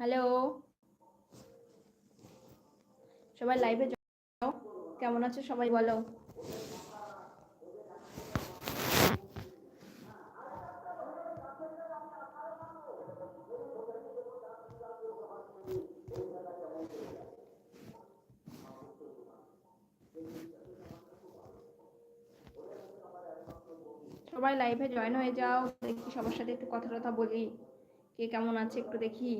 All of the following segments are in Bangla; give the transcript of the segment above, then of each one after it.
হ্যালো? সবাই লাইভে কেমন আছে সবাই বলো? সবাই লাইভে জয়েন হয়ে যাও। দেখি সবার সাথে একটু কথা টথা বলি। কে কেমন আছে একটু দেখি।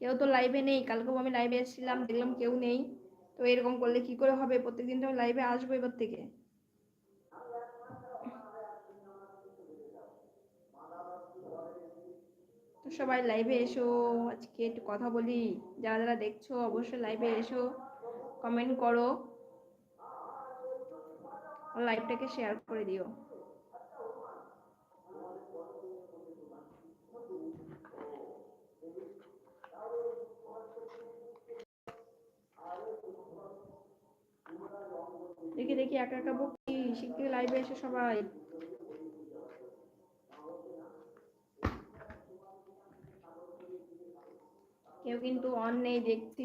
কেউ তো লাইভে নেই। কালকেও আমি লাইভে এসেছিলাম, দেখলাম কেউ নেই। তো এরকম করলে কি করে হবে? প্রত্যেকদিন তো আমি লাইভে আসব এবার থেকে। তো সবাই লাইভে এসো। আজকে একটু কথা বলি। যারা যারা দেখছ, অবশ্যই লাইভে এসো। কমেন্ট করো। লাইভটাকে শেয়ার করে দিও। দেখি দেখি, একা একা বকি শিগগিরই লাইভে এসো সবাই। কেউ কিন্তু অন নেই, দেখছি,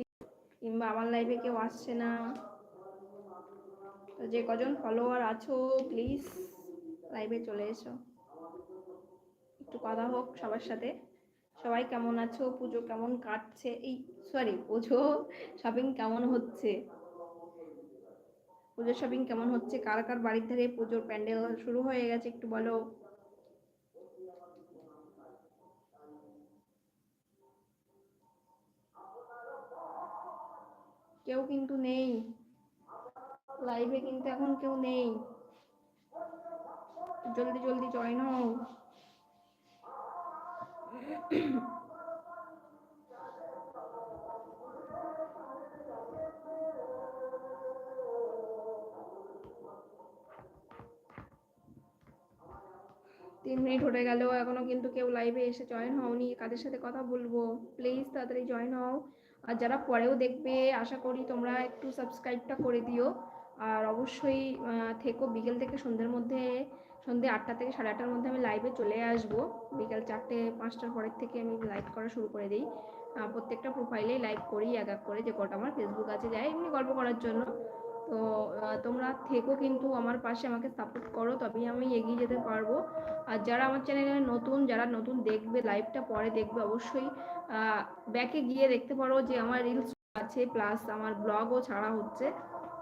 কিংবা আমার লাইভে কেউ আসছে না। তো যে কজন ফলোয়ার আছো প্লিজ লাইভে চলে এসো। একটু কথা হোক সবার সাথে। সবাই কেমন আছো? পুজো কেমন কাটছে? এই সরি পুজো শপিং কেমন হচ্ছে? পুজোর শপিং কেমন হচ্ছে? কার কার বাড়ির ধারে পুজোর প্যান্ডেল শুরু হয়ে গেছে একটু বলো? কেউ কিন্তু নেই। লাইভে কিন্তু এখন কেউ নেই। জলদি জলদি জয়েন হও। তিন মিনিট হয়ে গেল এখনও কিন্তু কেউ লাইভে এসে জয়েন হওনি। কাদের সাথে কথা বলব? প্লিজ তাড়াতাড়ি জয়েন হও। আর যারা পরেও দেখবে, আশা করি তোমরা একটু সাবস্ক্রাইবটা করে দিও। আর অবশ্যই থেকো বিকেল থেকে সন্ধ্যের মধ্যে, সন্ধ্যে আটটা থেকে সাড়ে আটটার মধ্যে আমি লাইভে চলে আসব। বিকেল চারটে, পাঁচটার পরের থেকে আমি লাইভ করা শুরু করে দিই। প্রত্যেকটা প্রোফাইলেই লাইভ করি, এক এক করে। যে কটা আমার ফেসবুক আছে, যাই এমনি গল্প করার জন্য। তো তোমরা থেকো কিন্তু আমার পাশে আমাকে সাপোর্ট করো, তবেই আমি এগিয়ে যেতে পারব। আর যারা আমার চ্যানেলে নতুন, যারা নতুন দেখবে লাইভটা পরে দেখবে অবশ্যই ব্যাকে গিয়ে দেখতে পারো যে আমার রিলস আছে প্লাস আমার ব্লগও ছাড়া হচ্ছে।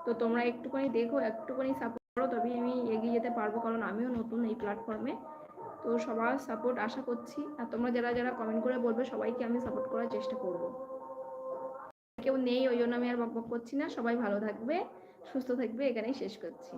তো তোমরা একটুখানি দেখো, একটুখানি সাপোর্ট করো, তবেই আমি এগিয়ে যেতে পারব, কারণ আমিও নতুন এই প্ল্যাটফর্মে তো সবার সাপোর্ট আশা করছি। আর তোমরা যারা যারা কমেন্ট করে বলবে, সবাইকে আমি সাপোর্ট করার চেষ্টা করব। কেউ নেই, ওই জন্য আমি আর বক করছি না। সবাই ভালো থাকবে। সুস্থ থাকবে এখানেই শেষ করছি।